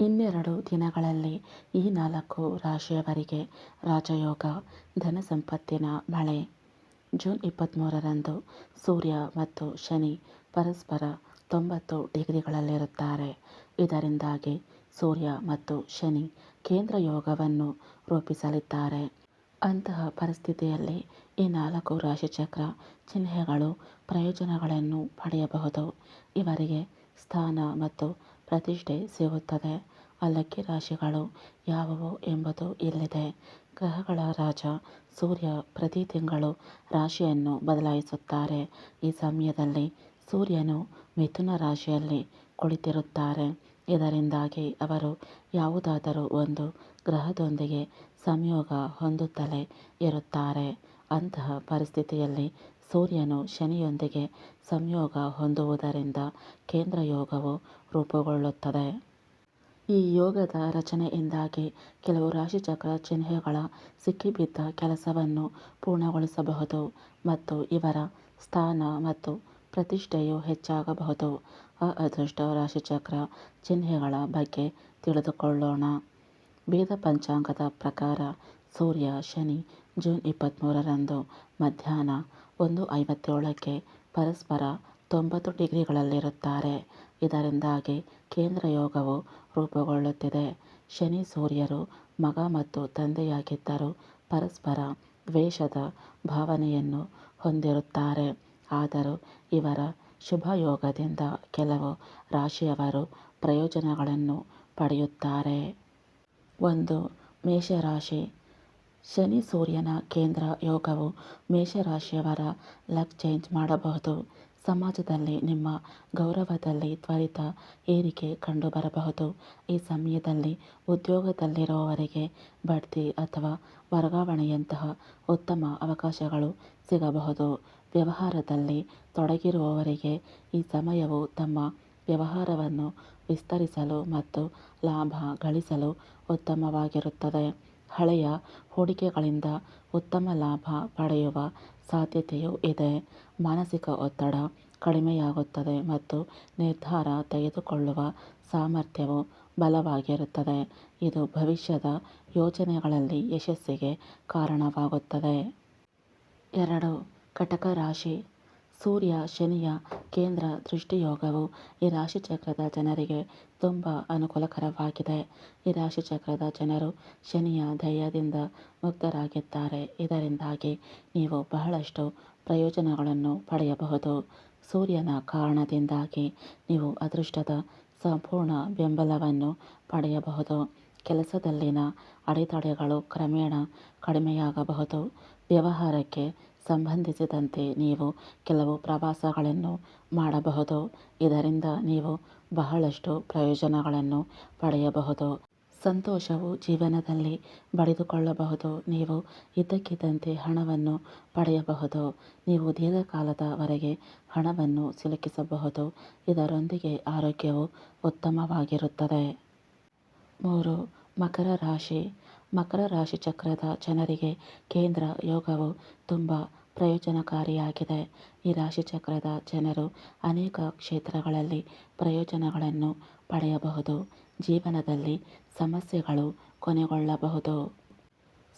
ಇನ್ನೆರಡು ದಿನಗಳಲ್ಲಿ ಈ ನಾಲ್ಕು ರಾಶಿಯವರಿಗೆ ರಾಜಯೋಗ, ಧನ ಸಂಪತ್ತಿನ ಮಳೆ. ಜೂನ್ ಇಪ್ಪತ್ತ್ಮೂರರಂದು ಸೂರ್ಯ ಮತ್ತು ಶನಿ ಪರಸ್ಪರ ತೊಂಬತ್ತು ಡಿಗ್ರಿಗಳಲ್ಲಿರುತ್ತಾರೆ. ಇದರಿಂದಾಗಿ ಸೂರ್ಯ ಮತ್ತು ಶನಿ ಕೇಂದ್ರ ಯೋಗವನ್ನು ರೂಪಿಸಲಿದ್ದಾರೆ. ಅಂತಹ ಪರಿಸ್ಥಿತಿಯಲ್ಲಿ ಈ ನಾಲ್ಕು ರಾಶಿಚಕ್ರ ಚಿಹ್ನೆಗಳು ಪ್ರಯೋಜನಗಳನ್ನು ಪಡೆಯಬಹುದು. ಇವರಿಗೆ ಸ್ಥಾನ ಮತ್ತು ಪ್ರತಿಷ್ಠೆ ಸಿಗುತ್ತದೆ. ಅಲ್ಲಕ್ಕಿ ರಾಶಿಗಳು ಯಾವುವು ಎಂಬುದು ಇಲ್ಲಿದೆ. ಗ್ರಹಗಳ ರಾಜ ಸೂರ್ಯ ಪ್ರತಿ ತಿಂಗಳು ರಾಶಿಯನ್ನು ಬದಲಾಯಿಸುತ್ತಾರೆ. ಈ ಸಮಯದಲ್ಲಿ ಸೂರ್ಯನು ಮಿಥುನ ರಾಶಿಯಲ್ಲಿ ಕುಳಿತಿರುತ್ತಾರೆ. ಇದರಿಂದಾಗಿ ಅವರು ಯಾವುದಾದರೂ ಒಂದು ಗ್ರಹದೊಂದಿಗೆ ಸಂಯೋಗ ಹೊಂದುತ್ತಲೇ ಇರುತ್ತಾರೆ. ಅಂತಹ ಪರಿಸ್ಥಿತಿಯಲ್ಲಿ ಸೂರ್ಯನು ಶನಿಯೊಂದಿಗೆ ಸಂಯೋಗ ಹೊಂದುವುದರಿಂದ ಕೇಂದ್ರ ಯೋಗವು ರೂಪುಗೊಳ್ಳುತ್ತದೆ. ಈ ಯೋಗದ ರಚನೆಯಿಂದಾಗಿ ಕೆಲವು ರಾಶಿಚಕ್ರ ಚಿಹ್ನೆಗಳ ಸಿಕ್ಕಿಬಿದ್ದ ಕೆಲಸವನ್ನು ಪೂರ್ಣಗೊಳಿಸಬಹುದು ಮತ್ತು ಇವರ ಸ್ಥಾನ ಮತ್ತು ಪ್ರತಿಷ್ಠೆಯು ಹೆಚ್ಚಾಗಬಹುದು. ಅದೃಷ್ಟ ರಾಶಿಚಕ್ರ ಚಿಹ್ನೆಗಳ ಬಗ್ಗೆ ತಿಳಿದುಕೊಳ್ಳೋಣ. ವೇದ ಪಂಚಾಂಗದ ಪ್ರಕಾರ ಸೂರ್ಯ, ಶನಿ, ಜೂನ್ ಇಪ್ಪತ್ತ್ಮೂರರಂದು ಮಧ್ಯಾಹ್ನ ಒಂದು ಐವತ್ತೇಳಕ್ಕೆ ಪರಸ್ಪರ ತೊಂಬತ್ತು ಡಿಗ್ರಿಗಳಲ್ಲಿರುತ್ತಾರೆ. ಇದರಿಂದಾಗಿ ಕೇಂದ್ರ ಯೋಗವು ರೂಪುಗೊಳ್ಳುತ್ತಿದೆ. ಶನಿ ಸೂರ್ಯರು ಮಗ ಮತ್ತು ತಂದೆಯಾಗಿದ್ದರೂ ಪರಸ್ಪರ ದ್ವೇಷದ ಭಾವನೆಯನ್ನು ಹೊಂದಿರುತ್ತಾರೆ. ಆದರೂ ಇವರ ಶುಭ ಯೋಗದಿಂದ ಕೆಲವು ರಾಶಿಯವರು ಪ್ರಯೋಜನಗಳನ್ನು ಪಡೆಯುತ್ತಾರೆ. ಒಂದು, ಮೇಷರಾಶಿ. ಶನಿ ಸೂರ್ಯನ ಕೇಂದ್ರ ಯೋಗವು ಮೇಷರಾಶಿಯವರ ಲಕ್ ಚೇಂಜ್ ಮಾಡಬಹುದು. ಸಮಾಜದಲ್ಲಿ ನಿಮ್ಮ ಗೌರವದಲ್ಲಿ ತ್ವರಿತ ಏರಿಕೆ ಕಂಡುಬರಬಹುದು. ಈ ಸಮಯದಲ್ಲಿ ಉದ್ಯೋಗದಲ್ಲಿರುವವರಿಗೆ ಬಡ್ತಿ ಅಥವಾ ವರ್ಗಾವಣೆಯಂತಹ ಉತ್ತಮ ಅವಕಾಶಗಳು ಸಿಗಬಹುದು. ವ್ಯವಹಾರದಲ್ಲಿ ತೊಡಗಿರುವವರಿಗೆ ಈ ಸಮಯವು ತಮ್ಮ ವ್ಯವಹಾರವನ್ನು ವಿಸ್ತರಿಸಲು ಮತ್ತು ಲಾಭ ಗಳಿಸಲು ಉತ್ತಮವಾಗಿರುತ್ತದೆ. ಹಳೆಯ ಹೂಡಿಕೆಗಳಿಂದ ಉತ್ತಮ ಲಾಭ ಪಡೆಯುವ ಸಾಧ್ಯತೆಯೂ ಇದೆ. ಮಾನಸಿಕ ಒತ್ತಡ ಕಡಿಮೆಯಾಗುತ್ತದೆ ಮತ್ತು ನಿರ್ಧಾರ ತೆಗೆದುಕೊಳ್ಳುವ ಸಾಮರ್ಥ್ಯವು ಬಲವಾಗಿರುತ್ತದೆ. ಇದು ಭವಿಷ್ಯದ ಯೋಜನೆಗಳಲ್ಲಿ ಯಶಸ್ಸಿಗೆ ಕಾರಣವಾಗುತ್ತದೆ. ಎರಡು ಕಟಕ ರಾಶಿ ಸೂರ್ಯ, ಶನಿಯ ಕೇಂದ್ರ ದೃಷ್ಟಿಯೋಗವು ಈ ರಾಶಿಚಕ್ರದ ಜನರಿಗೆ ತುಂಬ ಅನುಕೂಲಕರವಾಗಿದೆ. ಈ ರಾಶಿಚಕ್ರದ ಜನರು ಶನಿಯ ಧೈರ್ಯದಿಂದ ಮುಕ್ತರಾಗಿದ್ದಾರೆ. ಇದರಿಂದಾಗಿ ನೀವು ಬಹಳಷ್ಟು ಪ್ರಯೋಜನಗಳನ್ನು ಪಡೆಯಬಹುದು. ಸೂರ್ಯನ ಕಾರಣದಿಂದಾಗಿ ನೀವು ಅದೃಷ್ಟದ ಸಂಪೂರ್ಣ ಬೆಂಬಲವನ್ನು ಪಡೆಯಬಹುದು. ಕೆಲಸದಲ್ಲಿನ ಅಡೆತಡೆಗಳು ಕ್ರಮೇಣ ಕಡಿಮೆಯಾಗಬಹುದು. ವ್ಯವಹಾರಕ್ಕೆ ಸಂಬಂಧಿಸಿದಂತೆ ನೀವು ಕೆಲವು ಪ್ರವಾಸಗಳನ್ನು ಮಾಡಬಹುದು. ಇದರಿಂದ ನೀವು ಬಹಳಷ್ಟು ಪ್ರಯೋಜನಗಳನ್ನು ಪಡೆಯಬಹುದು. ಸಂತೋಷವು ಜೀವನದಲ್ಲಿ ಬಡಿದುಕೊಳ್ಳಬಹುದು. ನೀವು ಇದ್ದಕ್ಕಿದ್ದಂತೆ ಹಣವನ್ನು ಪಡೆಯಬಹುದು. ನೀವು ದೀರ್ಘಕಾಲದವರೆಗೆ ಹಣವನ್ನು ಸಿಲುಕಿಸಬಹುದು. ಇದರೊಂದಿಗೆ ಆರೋಗ್ಯವು ಉತ್ತಮವಾಗಿರುತ್ತದೆ. ಮೂರು ಮಕರ ರಾಶಿ. ಮಕರ ರಾಶಿ ಚಕ್ರದ ಜನರಿಗೆ ಕೇಂದ್ರ ಯೋಗವು ತುಂಬ ಪ್ರಯೋಜನಕಾರಿಯಾಗಿದೆ. ಈ ರಾಶಿ ಚಕ್ರದ ಜನರು ಅನೇಕ ಕ್ಷೇತ್ರಗಳಲ್ಲಿ ಪ್ರಯೋಜನಗಳನ್ನು ಪಡೆಯಬಹುದು. ಜೀವನದಲ್ಲಿ ಸಮಸ್ಯೆಗಳು ಕೊನೆಗೊಳ್ಳಬಹುದು.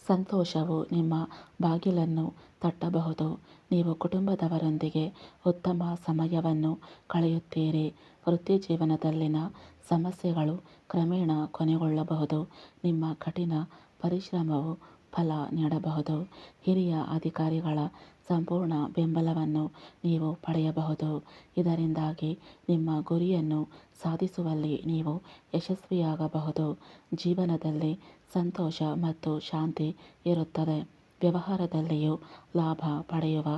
ಸಂತೋಷವು ನಿಮ್ಮ ಬಾಗಿಲನ್ನು ತಟ್ಟಬಹುದು. ನೀವು ಕುಟುಂಬದವರೊಂದಿಗೆ ಉತ್ತಮ ಸಮಯವನ್ನು ಕಳೆಯುತ್ತೀರಿ. ವೃತ್ತಿ ಜೀವನದಲ್ಲಿನ ಸಮಸ್ಯೆಗಳು ಕ್ರಮೇಣ ಕೊನೆಗೊಳ್ಳಬಹುದು. ನಿಮ್ಮ ಕಠಿಣ ಪರಿಶ್ರಮವು ಫಲ ನೀಡಬಹುದು. ಹಿರಿಯ ಅಧಿಕಾರಿಗಳ ಸಂಪೂರ್ಣ ಬೆಂಬಲವನ್ನು ನೀವು ಪಡೆಯಬಹುದು. ಇದರಿಂದಾಗಿ ನಿಮ್ಮ ಗುರಿಯನ್ನು ಸಾಧಿಸುವಲ್ಲಿ ನೀವು ಯಶಸ್ವಿಯಾಗಬಹುದು. ಜೀವನದಲ್ಲಿ ಸಂತೋಷ ಮತ್ತು ಶಾಂತಿ ಇರುತ್ತದೆ. ವ್ಯವಹಾರದಲ್ಲಿಯೂ ಲಾಭ ಪಡೆಯುವ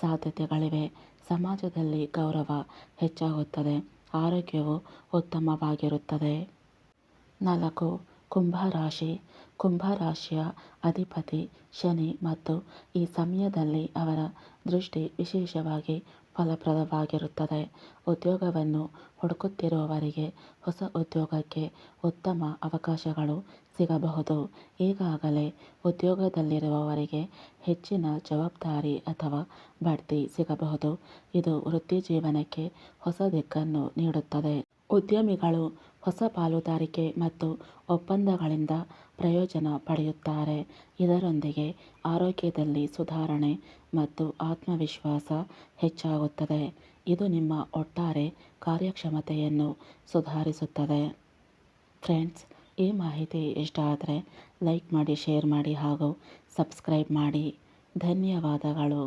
ಸಾಧ್ಯತೆಗಳಿವೆ. ಸಮಾಜದಲ್ಲಿ ಗೌರವ ಹೆಚ್ಚಾಗುತ್ತದೆ. ಆರೋಗ್ಯವು ಉತ್ತಮವಾಗಿರುತ್ತದೆ. ನಾಲ್ಕು, ಕುಂಭರಾಶಿ. ಕುಂಭರಾಶಿಯ ಅಧಿಪತಿ ಶನಿ ಮತ್ತು ಈ ಸಮಯದಲ್ಲಿ ಅವರ ದೃಷ್ಟಿ ವಿಶೇಷವಾಗಿ ಫಲಪ್ರದವಾಗಿರುತ್ತದೆ. ಉದ್ಯೋಗವನ್ನು ಹುಡುಕುತ್ತಿರುವವರಿಗೆ ಹೊಸ ಉದ್ಯೋಗಕ್ಕೆ ಉತ್ತಮ ಅವಕಾಶಗಳು ಸಿಗಬಹುದು. ಈಗಾಗಲೇ ಉದ್ಯೋಗದಲ್ಲಿರುವವರಿಗೆ ಹೆಚ್ಚಿನ ಜವಾಬ್ದಾರಿ ಅಥವಾ ಬಡ್ತಿ ಸಿಗಬಹುದು. ಇದು ವೃತ್ತಿ ಜೀವನಕ್ಕೆ ಹೊಸ ದಿಕ್ಕನ್ನು ನೀಡುತ್ತದೆ. ಉದ್ಯಮಿಗಳು ಹೊಸ ಪಾಲುದಾರಿಕೆ ಮತ್ತು ಒಪ್ಪಂದಗಳಿಂದ ಪ್ರಯೋಜನ ಪಡೆಯುತ್ತಾರೆ. ಇದರೊಂದಿಗೆ ಆರೋಗ್ಯದಲ್ಲಿ ಸುಧಾರಣೆ ಮತ್ತು ಆತ್ಮವಿಶ್ವಾಸ ಹೆಚ್ಚಾಗುತ್ತದೆ. ಇದು ನಿಮ್ಮ ಒಟ್ಟಾರೆ ಕಾರ್ಯಕ್ಷಮತೆಯನ್ನು ಸುಧಾರಿಸುತ್ತದೆ. ಫ್ರೆಂಡ್ಸ್, ಈ ಮಾಹಿತಿ ಇಷ್ಟ ಆದರೆ ಲೈಕ್ ಮಾಡಿ, ಶೇರ್ ಮಾಡಿ ಹಾಗೂ ಸಬ್ಸ್ಕ್ರೈಬ್ ಮಾಡಿ. ಧನ್ಯವಾದಗಳು.